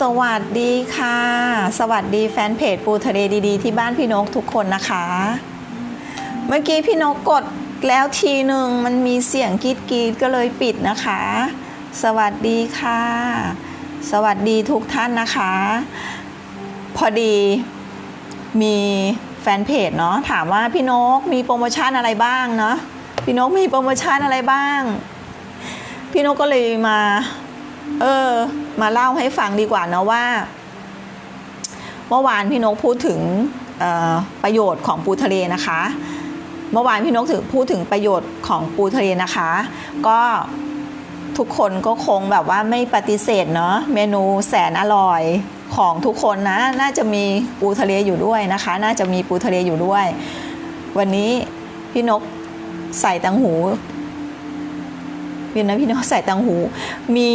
สวัสดีค่ะ สวัสดีแฟนเพจปูทะเลดี ๆ ที่บ้านพี่นกทุกคนนะคะ เมื่อกี้พี่นกกดแล้วทีหนึ่งมันมีเสียงกรีดกรีดก็เลยปิดนะคะ สวัสดีค่ะ สวัสดีทุกท่านนะคะ พอดีมีแฟนเพจเนาะถามว่าพี่นกมีโปรโมชั่นอะไรบ้างเนาะพี่นกมีโปรโมชั่นอะไรบ้าง พี่นกก็เลยมา เออ มาเล่าให้ฟังดีกว่านะว่า เมื่อวานพี่นกพูดถึงประโยชน์ของปูทะเลนะคะ เมื่อวานพี่นกถึงพูดถึงประโยชน์ของปูทะเลนะคะ ก็ทุกคนก็คงแบบว่าไม่ปฏิเสธเนาะเมนูแสนอร่อยของทุกคนนะ น่าจะมีปูทะเลอยู่ด้วยนะคะ น่าจะมีปูทะเลอยู่ด้วย วันนี้พี่นกใส่ตังหู พี่นะพี่นกใส่ตังหู มี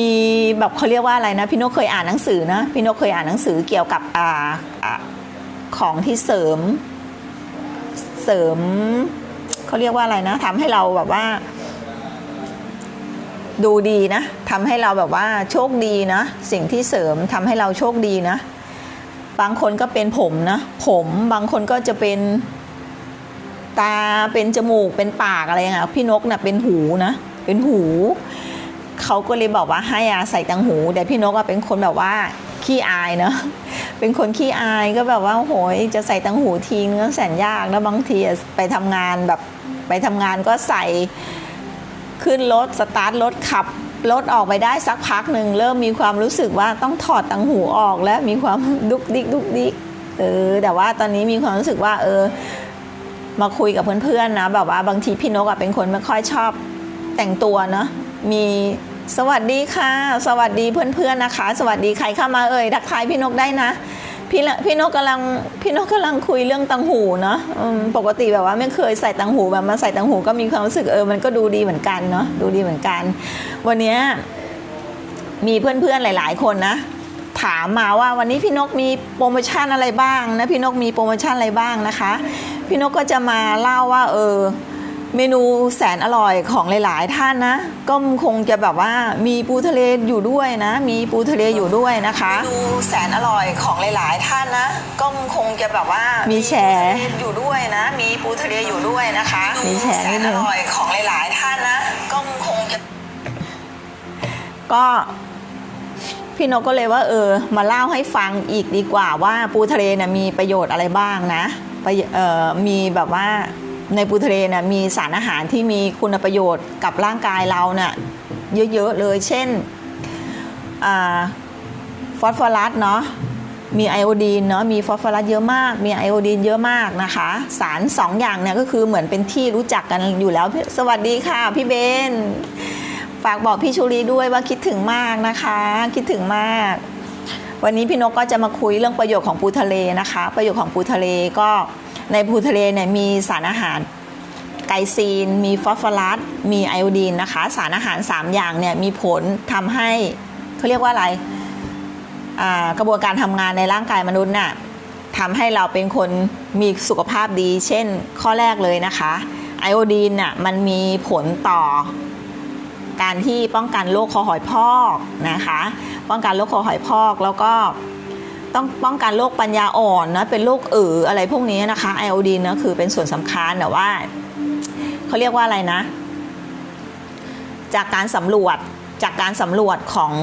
แบบเขาเรียกว่าอะไรนะ พี่นกเคยอ่านหนังสือนะพี่นกเคยอ่านหนังสือเกี่ยวกับอ่าของที่เสริม เสริมเขาเรียกว่าอะไรนะทำให้เราแบบว่า ดูดีนะทำให้เราแบบว่าโชคดีนะ สิ่งที่เสริมทำให้เราโชคดีนะ บางคนก็เป็นผมนะ ผมบางคนก็จะเป็นตาเป็นจมูกเป็นปากอะไรอย่างเงี้ยพี่นกนะ่ะเป็นหูนะ เป็นหู เขาก็เลยบอกว่าให้อาใส่ตังหู แต่พี่นกเป็นคนแบบว่าขี้อายเนาะเป็นคนขี้อายก็แบบว่าโหยจะใส่ตังหูทีนึงก็แสนยากแล้วบางทีไปทำงานแบบไปทำงานก็ใส่ขึ้นรถสตาร์ทรถขับรถออกไปได้สักพักหนึ่งเริ่มมีความรู้สึกว่าต้องถอดตังหูออกแล้วมีความดุกดิกดุกดิกเออแต่ว่าตอนนี้มีความรู้สึกว่า เออ มาคุยกับเพื่อนๆนะแบบว่าบางทีพี่นกอะเป็นคนไม่ค่อยชอบ แต่งตัวเนาะมีสวัสดีค่ะ สวัสดีเพื่อนๆนะคะ สวัสดีใครเข้ามาเอ่ยทักทายพี่นกได้นะพี่พี่นกกำลังพี่นกกำลังคุยเรื่องตังหูเนาะปกติแบบว่าไม่เคยใส่ตังหูแบบมาใส่ตังหูก็มีความรู้สึกเออมันก็ดูดีเหมือนกันเนาะดูดีเหมือนกัน วันนี้มีเพื่อนๆหลาย ๆ คนนะถามมาว่าวันนี้พี่นกมีโปรโมชั่นอะไรบ้างนะพี่นกมีโปรโมชั่นอะไรบ้างนะคะ พี่นกก็จะมาเล่าว่าเออ เมนูแสนอร่อยของหลายๆ ท่านนะ ก็คงจะแบบว่ามีปูทะเลอยู่ด้วยนะ มีปูทะเลอยู่ด้วยนะคะเมนูแสนอร่อยของหลาย ๆ ท่านนะ ก็คงจะแบบว่ามีแชร์อยู่ด้วยนะ มีปูทะเลอยู่ด้วยนะคะ มีแชร์นิดนึงอร่อยของหลาย ๆ ท่านนะ ก็คงจะ ก็พี่นกก็เลยว่าเออมาเล่าให้ฟังอีกดีกว่าว่าปูทะเลนะมีประโยชน์อะไรบ้างนะประโยเอ่อมีแบบว่า ในปูทะเลนะมีสารอาหารที่มีคุณประโยชน์กับร่างกายเราเนะ่ยเยอะๆเลย เช่นอฟอสฟอรัสเนาะมีไอโอดีนเนาะมีฟอสฟอรัสเยอะมาก มีไอโอดีนเยอะมากนะคะ สารสองอย่างเนี่ยก็คือเหมือนเป็นที่รู้จักกันอยู่แล้ว สวัสดีค่ะ พี่เบนฝากบอกพี่ชูรีด้วยว่าคิดถึงมากนะคะ คิดถึงมาก วันนี้พี่นกก็จะมาคุยเรื่องประโยชน์ของปูทะเลนะคะ ประโยชน์ของปูทะเลก็ ในปูทะเลเนี่ยมีสารอาหารไกซีน มีฟอสฟอรัส มีไอโอดีนนะคะ สารอาหาร 3 อย่างเนี่ยมีผลทำให้เขาเรียกว่าอะไรกระบวนการทำงานในร่างกายมนุษย์น่ะทำให้เราเป็นคนมีสุขภาพดี เช่นข้อแรกเลยนะคะไอโอดีนน่ะมันมีผลต่อ การที่ป้องกันโรคคอหอยพอกนะคะ ป้องกันโรคคอหอยพอกแล้วก็ ต้องป้องกันโรคปัญญาอ่อนนะเป็นโรคเอืออะไรพวกนี้นะคะไอโอดีนนะคือเป็นส่วนสำคัญแต่ว่าเขาเรียกว่าอะไรนะ จากการสำรวจจากการสำรวจของ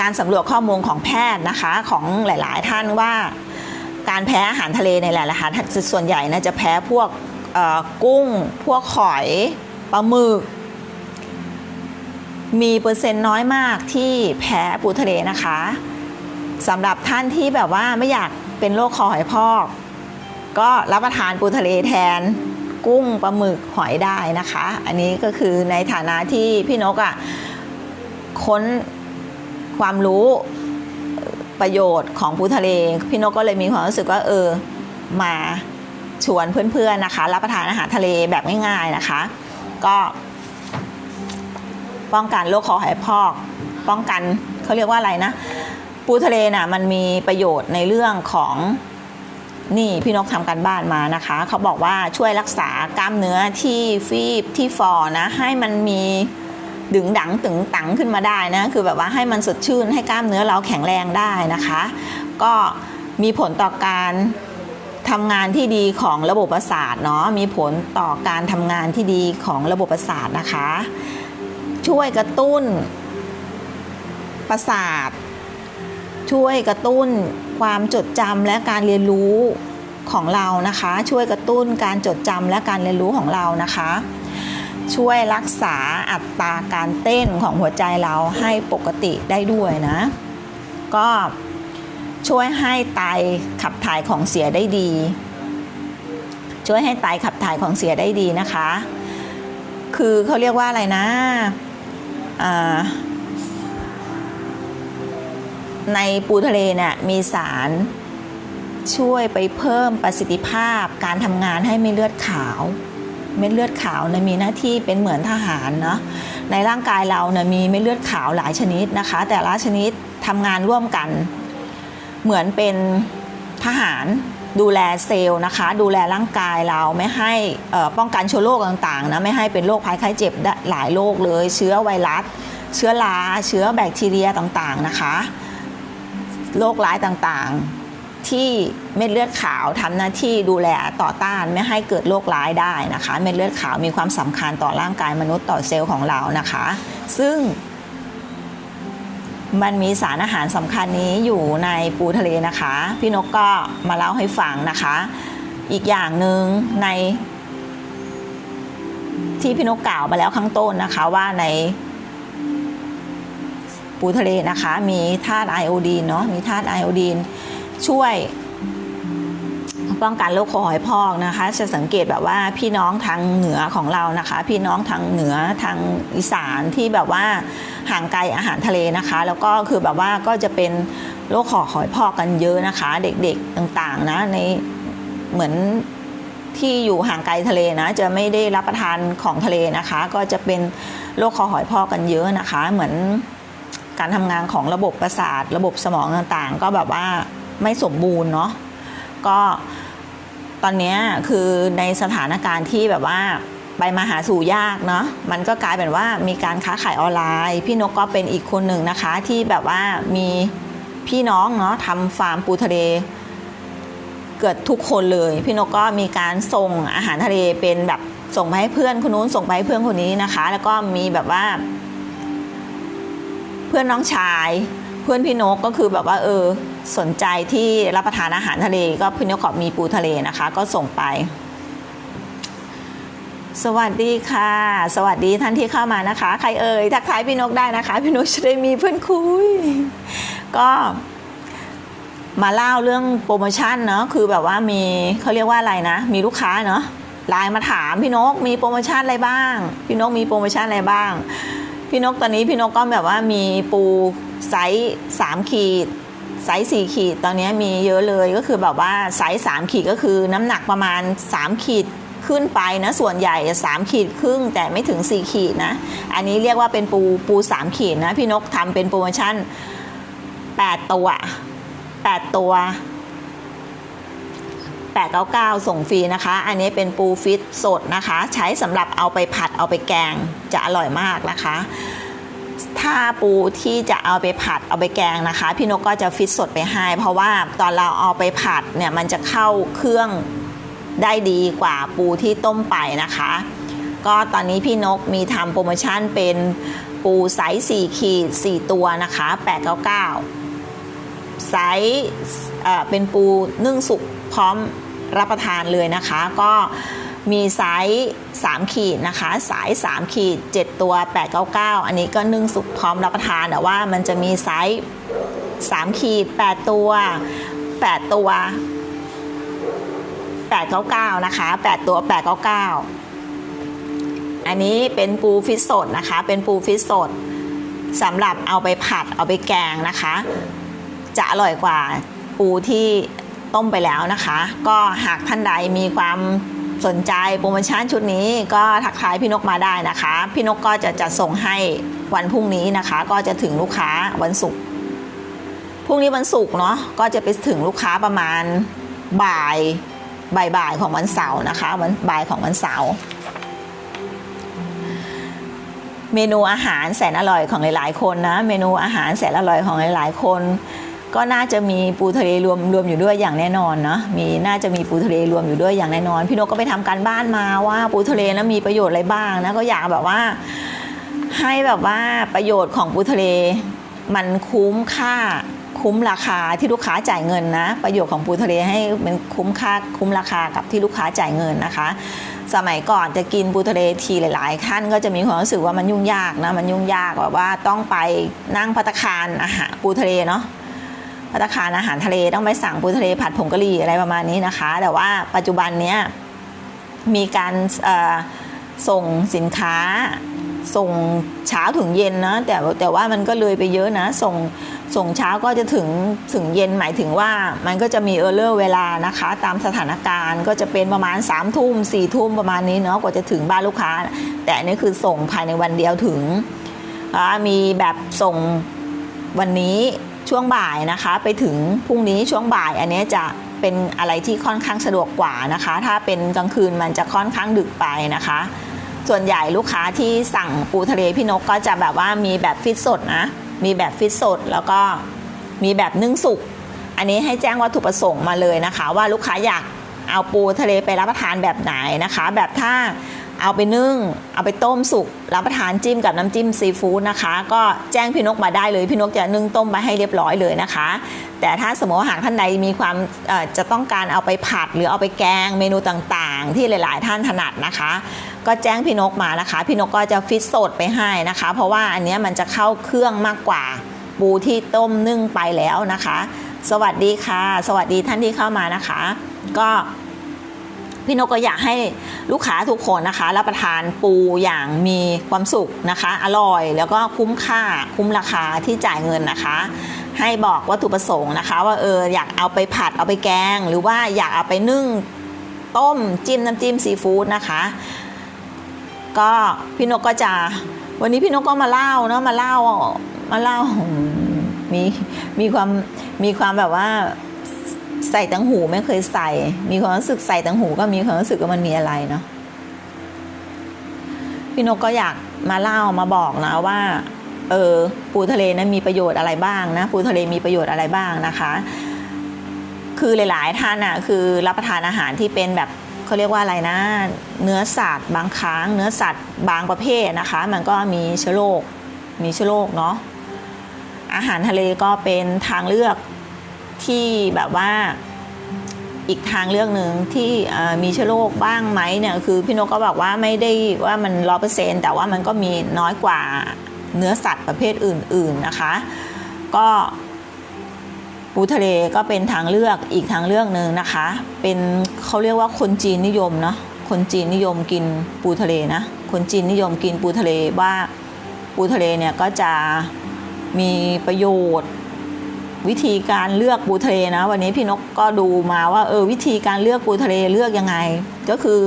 การสำรวจข้อมูลของแพทย์นะคะของหลาย ๆ ท่านว่าการแพ้อาหารทะเลในหลายๆอาหารส่วนใหญ่นะจะแพ้พวกกุ้ง พวกหอยปลาหมึกมีเปอร์เซ็นต์น้อยมากที่แพ้ปูทะเลนะคะ สำหรับท่านที่แบบว่าไม่อยากเป็นโรคคอหอยพอก ก็รับประทานปูทะเลแทน กุ้งปลาหมึกหอยได้นะคะ อันนี้ก็คือในฐานะที่พี่นกอะ่ะค้นความรู้ประโยชน์ของปูทะเล พี่นกก็เลยมีความรู้สึกว่าเออมาชวนเพื่อนๆนะคะ รับประทานอาหารทะเลแบบง่ายๆนะคะ ก็ป้องกันโรคคอหอยพอก ป้องกันเขาเรียกว่าอะไรนะ ปูทะเลน่ะมันมีประโยชน์ในเรื่องของนี่พี่นกทำกันบ้านมานะคะ เขาบอกว่าช่วยรักษากล้ามเนื้อที่ฟีบที่ฟอนะ ให้มันมีดึงดังตึงตังขึ้นมาได้นะ คือแบบว่าให้มันสดชื่นให้กล้ามเนื้อเราแข็งแรงได้นะคะ ก็มีผลต่อการทำงานที่ดีของระบบประสาทเนาะมีผลต่อการทำงานที่ดีของระบบประสาทนะคะ ช่วยกระตุ้นประสาท ช่วยกระตุ้นความจดจำและการเรียนรู้ของเรานะคะ ช่วยกระตุ้นการจดจำและการเรียนรู้ของเรานะคะ ช่วยรักษาอัตราการเต้นของหัวใจเราให้ปกติได้ด้วยนะ ก็ช่วยให้ไตขับถ่ายของเสียได้ดี ช่วยให้ไตขับถ่ายของเสียได้ดีนะคะ คือเขาเรียกว่าอะไรนะอ่า ในปูทะเลเนี่ยมีสารช่วยไปเพิ่มประสิทธิภาพการทำงานให้เม็ดเลือดขาว เม็ดเลือดขาวเนี่ยมีหน้าที่เป็นเหมือนทหารเนาะในร่างกายเราเนี่ยมีเม็ดเลือดขาวหลายชนิดนะคะ แต่ละชนิดทำงานร่วมกัน เหมือนเป็นทหารดูแลเซลล์นะคะ ดูแลร่างกายเราไม่ให้ป้องกันเชื้อโรคต่างๆนะไม่ให้เป็นโรคภัยไข้เจ็บหลายโรคเลย เชื้อไวรัส เชื้อราเชื้อแบคทีเรียต่างๆนะคะ โรคร้ายต่างๆ ที่เม็ดเลือดขาวทำหน้าที่ดูแลต่อต้านไม่ให้เกิดโรคร้ายได้นะคะ เม็ดเลือดขาวมีความสำคัญต่อร่างกายมนุษย์ต่อเซลล์ของเรานะคะ ซึ่งมันมีสารอาหารสำคัญนี้อยู่ในปูทะเลนะคะ พี่นกก็มาเล่าให้ฟังนะคะ อีกอย่างหนึ่งในที่พี่นกกล่าวไปแล้วข้างต้นนะคะว่าใน ปูทะเลนะคะ มีธาตุไอโอดีนเนาะมีธาตุไอโอดีนช่วยป้องกันโรคคอหอยพอกนะคะ จะสังเกตแบบว่าพี่น้องทางเหนือของเรานะคะ พี่น้องทางเหนือทางอีสานที่แบบว่าห่างไกลอาหารทะเลนะคะ แล้วก็คือแบบว่าก็จะเป็นโรคคอหอยพอกกันเยอะนะคะ เด็กๆต่างๆนะในเหมือนที่อยู่ห่างไกลทะเลนะ จะไม่ได้รับประทานของทะเลนะคะ ก็จะเป็นโรคคอหอยพอกกันเยอะนะคะ เหมือน การทำงานของระบบประสาท ระบบสมองต่างๆ ก็แบบว่าไม่สมบูรณ์เนาะก็ตอนนี้คือในสถานการณ์ที่แบบว่าไปมาหาสู่ยากเนาะมันก็กลายเป็นว่ามีการค้าขายออนไลน์ พี่นกก็เป็นอีกคนหนึ่งนะคะ ที่แบบว่ามีพี่น้องเนาะทำฟาร์มปูทะเล เกิดทุกคนเลย พี่นกก็มีการส่งอาหารทะเลเป็นแบบส่งไปให้เพื่อนคนนู้นส่งไปให้เพื่อนคนนี้นะคะ แล้วก็มีแบบว่า พื่อนน้องชาย เพื่อนพี่นกก็คือแบบว่าเออสนใจที่รับประทานอาหารทะเล ก็พี่นกก็มีปูทะเลนะคะ ก็ส่งไป สวัสดีค่ะ สวัสดีท่านที่เข้ามานะคะ ใครเอ่ยทักทายพี่นกได้นะคะ พี่นกจะได้มีเพื่อนคุย ก็มาเล่าเรื่องโปรโมชั่นเนาะคือแบบว่ามีเขาเรียกว่าอะไรนะ มีลูกค้าเนาะไลน์มาถามพี่นกมีโปรโมชั่นอะไรบ้าง พี่นกมีโปรโมชั่นอะไรบ้าง พี่นกตอนนี้พี่นกก็แบบว่ามีปูไซส์สามขีดไซส์สี่ขีดตอนนี้มีเยอะเลยก็คือแบบว่าไซส์สามขีดก็คือน้ำหนักประมาณสามขีดขึ้นไปนะส่วนใหญ่สามขีดครึ่งแต่ไม่ถึงสี่ขีดนะ อันนี้เรียกว่าเป็นปูปูสามขีดนะ พี่นกทำเป็นโปรโมชั่นแปดตัวแปดตัว 899 ส่งฟรีนะคะ อันนี้เป็นปูฟิตสดนะคะ ใช้สำหรับเอาไปผัดเอาไปแกงจะอร่อยมากนะคะ ถ้าปูที่จะเอาไปผัดเอาไปแกงนะคะ พี่นกก็จะฟิตสดไปให้ เพราะว่าตอนเราเอาไปผัดเนี่ยมันจะเข้าเครื่องได้ดีกว่าปูที่ต้มไปนะคะ ก็ตอนนี้พี่นกมีทำโปรโมชั่นเป็นปูไซส์4ขีด 4 ตัวนะคะ 899ไซส์เป็นปูนึ่งสุกพร้อม รับประทานเลยนะคะ ก็มีไซส์3ขีดนะคะ สาย 3 ขีด 7 ตัว 899 อันนี้ก็นึ่งสุกพร้อมรับประทานแต่ว่ามันจะมีไซส์3ขีด 8 ตัว 8 ตัว 899 นะคะ 8 ตัว 899 อันนี้เป็นปูฟิตสดนะคะ เป็นปูฟิตสดสำหรับเอาไปผัดเอาไปแกงนะคะ จะอร่อยกว่าปูที่ ต้มไปแล้วนะคะ ก็หากท่านใดมีความสนใจโปรโมชั่นชุดนี้ก็ทักทายพี่นกมาได้นะคะ พี่นกก็จะจัดส่งให้วันพรุ่งนี้นะคะ ก็จะถึงลูกค้าวันศุกร์พรุ่งนี้วันศุกร์เนาะก็จะไปถึงลูกค้าประมาณบ่ายบ่ายๆของวันเสาร์นะคะวันบ่ายของวันเสาร์เมนูอาหารแสนอร่อยของหลายๆ คนนะ เมนูอาหารแสนอร่อยของหลายๆ คน ก็น่าจะมีปูทะเลรวมรวมอยู่ด้วยอย่างแน่นอนเนาะมีน่าจะมีปูทะเลรวมอยู่ด้วยอย่างแน่นอน พี่นกก็ไปทำการบ้านมาว่าปูทะเลนะมีประโยชน์อะไรบ้างนะก็อยากแบบว่า ให้แบบว่าประโยชน์ของปูทะเล มันคุ้มค่าคุ้มราคาที่ลูกค้าจ่ายเงินนะ ประโยชน์ของปูทะเลให้มันคุ้มค่าคุ้มราคากับที่ลูกค้าจ่ายเงินนะคะ สมัยก่อนจะกินปูทะเลทีหลาย ๆ ท่านก็จะมีความรู้สึกว่ามันยุ่งยากนะมันยุ่งยากแบบว่าต้องไปนั่งพัตคารอาหารปูทะเลเนาะ พัตตาคารอาหารทะเลต้องไปสั่งปูทะเลผัดผงกะหรี่อะไรประมาณนี้นะคะ แต่ว่าปัจจุบันเนี้ยมีการส่งสินค้าส่งเช้าถึงเย็นนะแต่แต่ว่ามันก็เลยไปเยอะนะ ส่งส่งเช้าก็จะถึงถึงเย็นหมายถึงว่ามันก็จะมีเออร์เลอร์เวลานะคะ ตามสถานการณ์ก็จะเป็นประมาณ3ามทุ่มสี่ทุ่มประมาณนี้เนาะกว่าจะถึงบ้านลูกค้า แต่นี่คือส่งภายในวันเดียวถึงมีแบบส่งวันนี้ ช่วงบ่ายนะคะ ไปถึงพรุ่งนี้ช่วงบ่ายอันนี้จะเป็นอะไรที่ค่อนข้างสะดวกกว่านะคะ ถ้าเป็นกลางคืนมันจะค่อนข้างดึกไปนะคะ ส่วนใหญ่ลูกค้าที่สั่งปูทะเลพี่นกก็จะแบบว่ามีแบบฟิตสดนะมีแบบฟิตสดแล้วก็มีแบบนึ่งสุกอันนี้ให้แจ้งวัตถุประสงค์มาเลยนะคะ ว่าลูกค้าอยากเอาปูทะเลไปรับประทานแบบไหนนะคะ แบบถ้า เอาไปนึ่ง เอาไปต้มสุกรับประทานจิ้มกับน้ำจิ้มซีฟู้ดนะคะ ก็แจ้งพี่นกมาได้เลยพี่นกจะนึ่งต้มไปให้เรียบร้อยเลยนะคะ แต่ถ้าสมมติว่าหากท่านใดมีความเอ่อจะต้องการเอาไปผัดหรือเอาไปแกงเมนูต่างๆ ที่หลาย ๆ ท่านถนัดนะคะ ก็แจ้งพี่นกมานะคะ พี่นกก็จะฟิตสดไปให้นะคะ เพราะว่าอันนี้มันจะเข้าเครื่องมากกว่า ปูที่ต้มนึ่งไปแล้วนะคะ สวัสดีค่ะ สวัสดีท่านที่เข้ามานะคะ ก็ พี่นกก็อยากให้ลูกค้าทุกคนนะคะ รับประทานปูอย่างมีความสุขนะคะ อร่อยแล้วก็คุ้มค่าคุ้มราคาที่จ่ายเงินนะคะ ให้บอกวัตถุประสงค์นะคะ ว่าเอออยากเอาไปผัดเอาไปแกง หรือว่าอยากเอาไปนึ่งต้มจิ้มน้ำจิ้มซีฟู้ดนะคะ ก็พี่นกก็จะวันนี้พี่นกก็มาเล่าเนาะมาเล่ามาเล่ามีมีความมีความแบบว่า ใส่ตังหูไม่เคยใส่ มีความรู้สึกใส่ตังหูก็มีความรู้สึกว่ามันมีอะไรเนาะพี่นกก็อยากมาเล่ามาบอกนะว่า เออปูทะเลนะมีประโยชน์อะไรบ้างนะปูทะเลมีประโยชน์อะไรบ้างนะคะ คือหลาย ๆ ท่านอะคือรับประทานอาหารที่เป็นแบบเขาเรียกว่าอะไรนะ เนื้อสัตว์บางครั้ง เนื้อสัตว์บางประเภทนะคะ มันก็มีเชื้อโรคมีเชื้อโรคเนาะอาหารทะเลก็เป็นทางเลือก ที่แบบว่าอีกทางเลือกหนึ่งที่มีเชื้อโรคบ้างไหมเนี่ยคือพี่นกก็บอกว่าไม่ได้ว่ามันร้อเปอร์เซ็นแต่ว่ามันก็มีน้อยกว่าเนื้อสัตว์ประเภทอื่น ๆนะคะ ก็ปูทะเลก็เป็นทางเลือกอีกทางเลือกหนึ่งนะคะ เป็นเขาเรียกว่าคนจีนนิยมเนาะคนจีนนิยมกินปูทะเลนะคนจีนนิยมกินปูทะเลว่าปูทะเลเนี่ยก็จะมีประโยชน์ วิธีการเลือกปูทะเลนะ วันนี้พี่นกก็ดูมาว่าเออวิธีการเลือกปูทะเลเลือกยังไง ก็คือ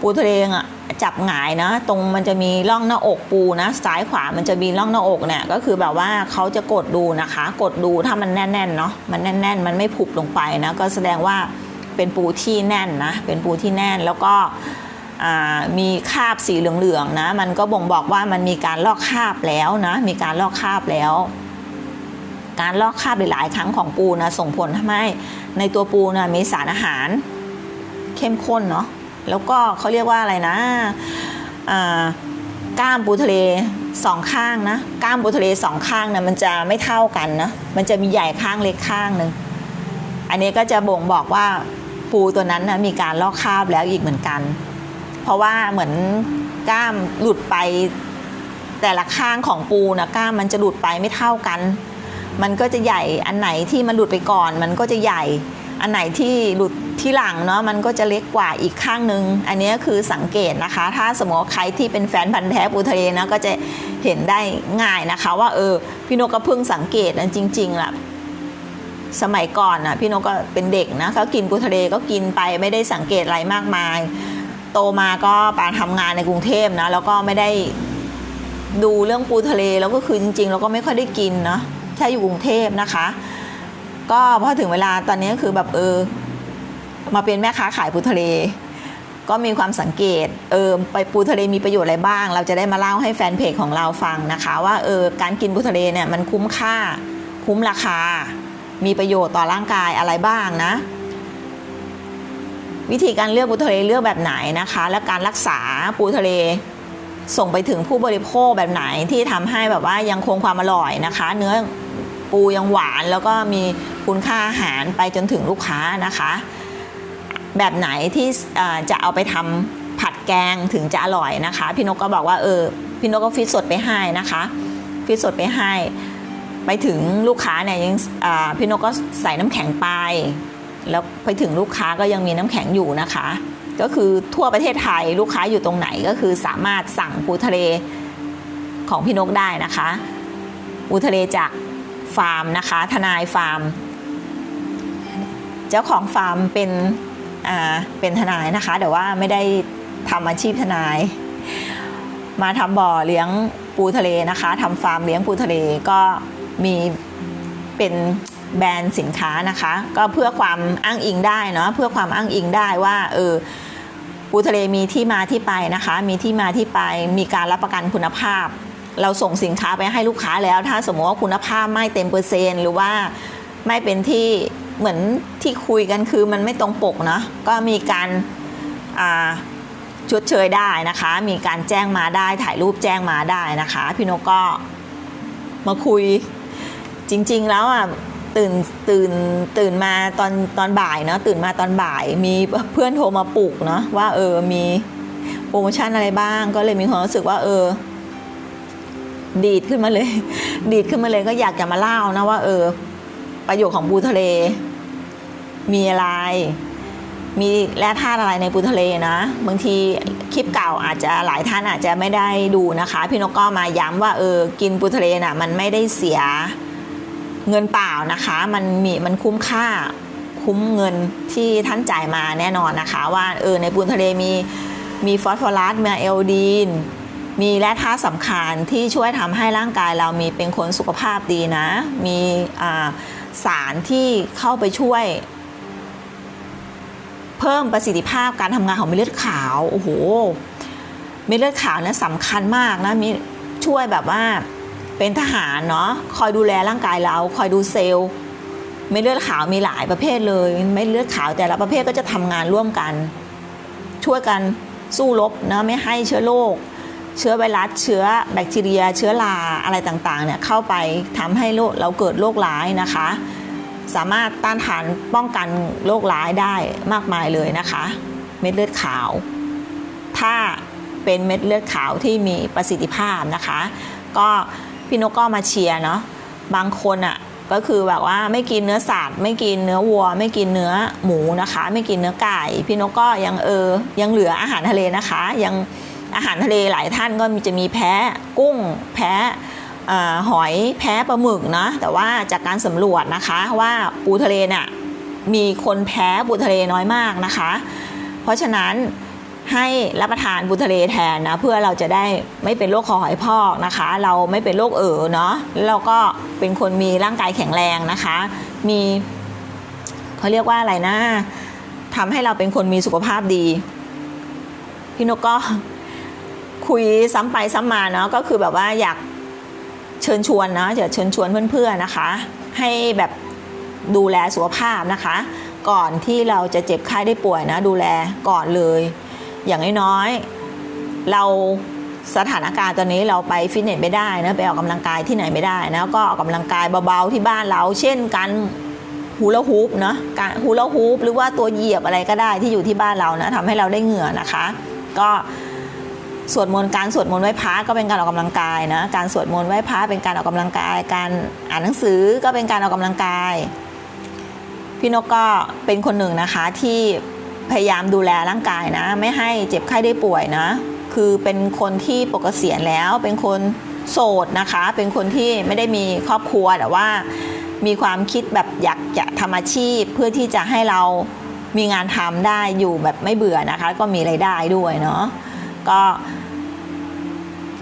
ปูทะเลอะจับหงายนะ ตรงมันจะมีร่องหน้าอกปูนะซ้ายขวามันจะมีร่องหน้าอกเนี่ยก็คือแบบว่าเขาจะกดดูนะคะ กดดูถ้ามันแน่นๆเนาะมันแน่น ๆ มันไม่ผุบลงไปนะก็แสดงว่าเป็นปูที่แน่นนะ เป็นปูที่แน่นแล้วก็มีคาบสีเหลืองๆนะ มันก็บ่งบอกว่ามันมีการลอกคาบแล้วนะ มีการลอกคาบแล้ว การลอกคราบหลาย ๆ ครั้งของปูนะส่งผลทำให้ในตัวปูนะมีสารอาหารเข้มข้นเนาะแล้วก็เขาเรียกว่าอะไรนะอ่ากล้ามปูทะเลสองข้างนะกล้ามปูทะเลสองข้างนะมันจะไม่เท่ากันนะมันจะมีใหญ่ข้างเล็กข้างหนึ่งอันนี้ก็จะบ่งบอกว่าปูตัวนั้นนะมีการลอกคราบแล้วอีกเหมือนกัน เพราะว่าเหมือนกล้ามหลุดไปแต่ละข้างของปูนะกล้ามมันจะหลุดไปไม่เท่ากัน มันก็จะใหญ่อันไหนที่มันหลุดไปก่อน มันก็จะใหญ่ อันไหนที่หลุดที่หลังเนาะมันก็จะเล็กกว่าอีกข้างหนึ่งอันนี้คือสังเกตนะคะ ถ้าสมมติใครที่เป็นแฟนพันธ์แท้ปูทะเลนะก็จะเห็นได้ง่ายนะคะ ว่าเออพี่นกก็เพิ่งสังเกตนะจริงๆล่ะสมัยก่อนนะพี่นกก็เป็นเด็กนะเขากินปูทะเลก็กินไปไม่ได้สังเกตอะไรมากมาย โตมาก็ไปทำงานในกรุงเทพนะแล้วก็ไม่ได้ดูเรื่องปูทะเลแล้วก็คือจริงๆเราก็ไม่ค่อยได้กินเนาะ แค่อยู่กรุงเทพนะคะ ก็พอถึงเวลาตอนนี้คือแบบเออ มาเป็นแม่ค้าขายปูทะเล ก็มีความสังเกตเออไปปูทะเลมีประโยชน์อะไรบ้าง เราจะได้มาเล่าให้แฟนเพจของเราฟังนะคะ ว่าเออการกินปูทะเลเนี่ยมันคุ้มค่า คุ้มราคา มีประโยชน์ต่อร่างกายอะไรบ้างนะวิธีการเลือกปูทะเลเลือกแบบไหนนะคะ และการรักษาปูทะเล ส่งไปถึงผู้บริโภคแบบไหนที่ทำให้แบบว่ายังคงความอร่อยนะคะ เนื้อปูยังหวานแล้วก็มีคุณค่าอาหารไปจนถึงลูกค้านะคะ แบบไหนที่จะเอาไปทำผัดแกงถึงจะอร่อยนะคะ พี่นกก็บอกว่าเออพี่นกก็ฟิตสดไปให้นะคะฟิตสดไปให้ไปถึงลูกค้าเนี่ยยังพี่นกก็ใส่น้ำแข็งไป แล้วไปถึงลูกค้าก็ยังมีน้ำแข็งอยู่นะคะ ก็คือทั่วประเทศไทยลูกค้าอยู่ตรงไหนก็คือสามารถสั่งปูทะเลของพี่นกได้นะคะปูทะเลจากฟาร์มนะคะ ทนายฟาร์ม เจ้าของฟาร์มเป็นอ่าเป็นทนายนะคะ แต่ว่าไม่ได้ทำอาชีพทนาย มาทำบ่อเลี้ยงปูทะเลนะคะทำฟาร์มเลี้ยงปูทะเลก็มีเป็นแบรนด์สินค้านะคะ ก็เพื่อความอ้างอิงได้เนาะเพื่อความอ้างอิงได้ว่าเออ ปูทะเลมีที่มาที่ไปนะคะ มีที่มาที่ไปมีการรับประกันคุณภาพ เราส่งสินค้าไปให้ลูกค้าแล้ว ถ้าสมมติว่าคุณภาพไม่เต็มเปอร์เซนต์หรือว่าไม่เป็นที่เหมือนที่คุยกันคือมันไม่ตรงปกเนาะก็มีการชดเชยได้นะคะ มีการแจ้งมาได้ถ่ายรูปแจ้งมาได้นะคะ พี่นกก็มาคุยจริง ๆ แล้วอะ ตื่นตื่นตื่นมาตอนตอนบ่ายเนาะตื่นมาตอนบ่าย มีเพื่อนโทรมาปลุกเนาะว่าเออมีโปรโมชั่นอะไรบ้าง ก็เลยมีความรู้สึกว่า เออ ดีดขึ้นมาเลย ดีดขึ้นมาเลยก็อยากจะมาเล่านะว่า เออ ประโยชน์ของปูทะเล มีอะไร มีแร่ธาตุอะไรในปูทะเลนะบางทีคลิปเก่าอาจจะหลายท่านอาจจะไม่ได้ดูนะคะ พี่นกก็มาย้ำว่าเออ กินปูทะเลน่ะ มันไม่ได้เสีย เงินเปล่านะคะมันมีมันคุ้มค่าคุ้มเงินที่ท่านจ่ายมาแน่นอนนะคะ ว่าเออในปูนทะเลมีมีฟอสฟอรัสมีเอลดีน มีแร่ธาตุสำคัญที่ช่วยทำให้ร่างกายเรามีเป็นคนสุขภาพดีนะ มีสารที่เข้าไปช่วย เพิ่มประสิทธิภาพการทำงานของเม็ดเลือดขาวโอ้โหเม็ดเลือดขาวเนี่ยสำคัญมากนะมีช่วยแบบว่า เป็นทหารเนาะคอยดูแลร่างกายเรา คอยดูเซลล์เม็ดเลือดขาวมีหลายประเภทเลยเม็ดเลือดขาวแต่ละประเภทก็จะทำงานร่วมกัน ช่วยกันสู้รบนะไม่ให้เชื้อโรคเชื้อไวรัสเชื้อแบคทีเรีย เชื้อราอะไรต่างๆเนี่ยเข้าไปทำให้โรคเราเกิดโรคร้ายนะคะ สามารถต้านทานป้องกันโรคร้ายได้มากมายเลยนะคะ เม็ดเลือดขาว ถ้าเป็นเม็ดเลือดขาวที่มีประสิทธิภาพนะคะ ก็ พี่นกก็มาเชียร์เนาะบางคนอะ่ะก็คือแบบว่าไม่กินเนื้อสัตว์ไม่กินเนื้อวัว ไม่กินเนื้อหมูนะคะ ไม่กินเนื้อไก่ พี่นกก็ยังเออยังเหลืออาหารทะเลนะคะ ยังอาหารทะเลหลายท่านก็จะมีแพ้กุ้งแพ้หอยแพ้ปลาหมึกนะแต่ว่าจากการสำรวจนะคะว่าปูทะเลเนี่ยมีคนแพ้ปูทะเลน้อยมากนะคะ เพราะฉะนั้น ให้รับประทานปูทะเลแทนนะเพื่อเราจะได้ไม่เป็นโรคคอหอยพอกนะคะ เราไม่เป็นโรคเอ๋อเนาะแล้วเราก็เป็นคนมีร่างกายแข็งแรงนะคะ มีเขาเรียกว่าอะไรนะทำให้เราเป็นคนมีสุขภาพดีพี่นกก็คุยซ้ำไปซ้ำมาเนาะก็คือแบบว่าอยากเชิญชวนนะอยากเชิญชวนเพื่อนๆนะคะ ให้แบบดูแลสุขภาพนะคะ ก่อนที่เราจะเจ็บไข้ได้ป่วยนะ ดูแลก่อนเลย อย่างน้อยๆเราสถานการณ์ตอนนี้เราไปฟิตเนสไม่ได้นะไปออกกำลังกายที่ไหนไม่ได้นะก็ออกกำลังกายเบาๆที่บ้านเรา เช่นการฮูลาฮูปเนาะการฮูลาฮูปหรือว่าตัวเหยียบอะไรก็ได้ที่อยู่ที่บ้านเรานะทำให้เราได้เหงื่อนะคะ ก็สวดมนต์การสวดมนต์ไหว้พระก็เป็นการออกกำลังกายนะการสวดมนต์ไหว้พระเป็นการออกกำลังกาย การอ่านหนังสือก็เป็นการออกกำลังกาย พี่นกก็เป็นคนหนึ่งนะคะที่ พยายามดูแลร่างกายนะ ไม่ให้เจ็บไข้ได้ป่วยนะ คือเป็นคนที่ปกเสียณแล้วเป็นคนโสดนะคะ เป็นคนที่ไม่ได้มีครอบครัวแต่ว่ามีความคิดแบบอยากจะทำอาชีพเพื่อที่จะให้เรามีงานทำได้อยู่แบบไม่เบื่อนะคะ ก็มีไรายได้ด้วยเนาะก็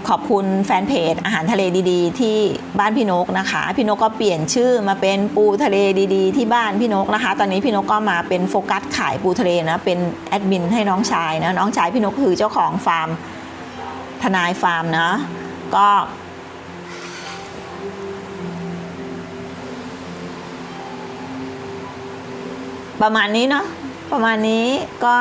ขอบคุณแฟนเพจอาหารทะเลดีๆ ที่บ้านพี่นกนะคะ พี่นกก็เปลี่ยนชื่อมาเป็นปูทะเลดีๆ ที่บ้านพี่นกนะคะ ตอนนี้พี่นกก็มาเป็นโฟกัสขายปูทะเลนะเป็นแอดมินให้น้องชายนะน้องชายพี่นกคือเจ้าของฟาร์มทนายฟาร์มนะก็ประมาณนี้เนาะ ประมาณนี้ก็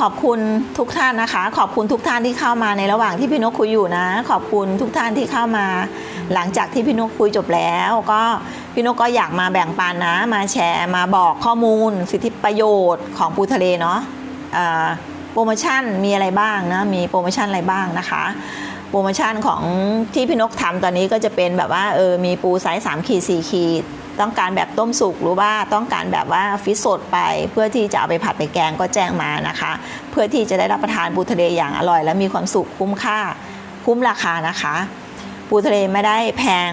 ขอบคุณทุกท่านนะคะ ขอบคุณทุกท่านที่เข้ามาในระหว่างที่พี่นกคุยอยู่นะ ขอบคุณทุกท่านที่เข้ามา หลังจากที่พี่นกคุยจบแล้ว ก็พี่นกก็อยากมาแบ่งปันนะ มาแชร์มาบอกข้อมูล สิทธิประโยชน์ของปูทะเลเนาะโปรโมชั่นมีอะไรบ้างนะมีโปรโมชั่นอะไรบ้างนะคะโปรโมชั่นของที่พี่นกทำตอนนี้ก็จะเป็นแบบว่าเออมีปูไซส์3ขีด4ขีด ต้องการแบบต้มสุกหรือว่าต้องการแบบว่าฟิตสดไป เพื่อที่จะเอาไปผัดไปแกงก็แจ้งมานะคะ เพื่อที่จะได้รับประทานปูทะเลอย่างอร่อย และมีความสุขคุ้มค่า คุ้มราคานะคะ ปูทะเลไม่ได้แพง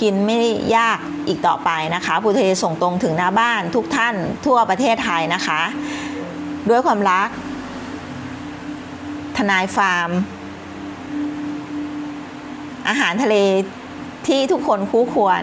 กินไม่ยากอีกต่อไปนะคะปูทะเลส่งตรงถึงหน้าบ้านทุกท่านทั่วประเทศไทยนะคะ ด้วยความรัก ทนายฟาร์ม อาหารทะเลที่ทุกคนคู่ควร